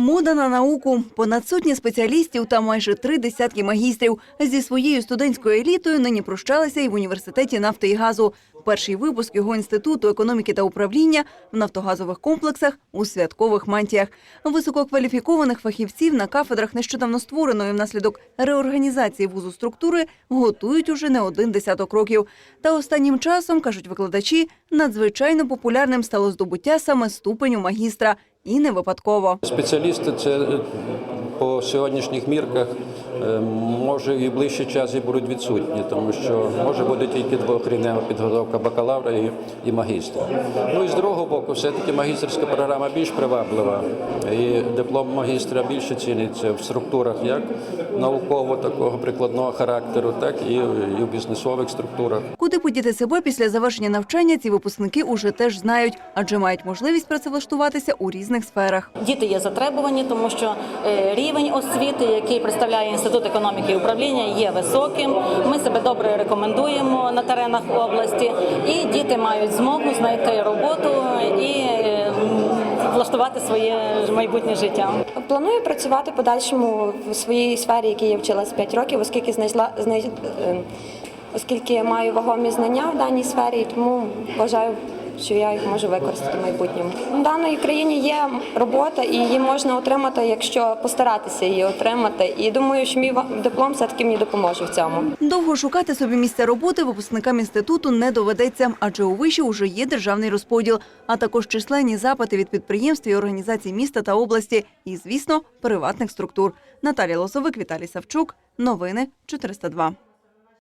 Мода на науку, понад сотні спеціалістів та майже три десятки магістрів зі своєю студентською елітою нині прощалися і в університеті нафти і газу. Перший випуск його інституту економіки та управління в нафтогазових комплексах у святкових мантіях. Висококваліфікованих фахівців на кафедрах нещодавно створеної внаслідок реорганізації вузу структури готують уже не один десяток років. Та останнім часом кажуть викладачі, надзвичайно популярним стало здобуття саме ступеню магістра. І не випадково. Спеціалісти це по сьогоднішніх мірках е, може і в ближчий час і будуть відсутні, тому що може бути тільки двохрівнева підготовка бакалавра і, і магістра. Ну і з другого боку, все-таки магістерська програма більш приваблива, і диплом магістра більше ціниться в структурах як науково такого прикладного характеру, так і, і в бізнесових структурах. Куди подіти себе після завершення навчання, ці випускники уже теж знають, адже мають можливість працевлаштуватися у різних сферах. Діти є затребувані, тому що е, рівень освіти, який представляє інститут економіки і управління, є високим. Ми себе добре рекомендуємо на теренах області, і діти мають змогу знайти роботу і влаштувати своє майбутнє життя. Планую працювати подальшому в своїй сфері, якій я вчилась 5 років, оскільки знайшла знай- е, оскільки я маю вагомі знання в даній сфері, тому вважаю, що я їх можу використати в майбутньому. В даній країні є робота, і її можна отримати, якщо постаратися її отримати. І думаю, що мій диплом все-таки мені допоможе в цьому. Довго шукати собі місця роботи випускникам інституту не доведеться, адже у виші вже є державний розподіл, а також численні запити від підприємств і організацій міста та області, і, звісно, приватних структур. Наталія Лозовик, Віталій Савчук. Новини 402.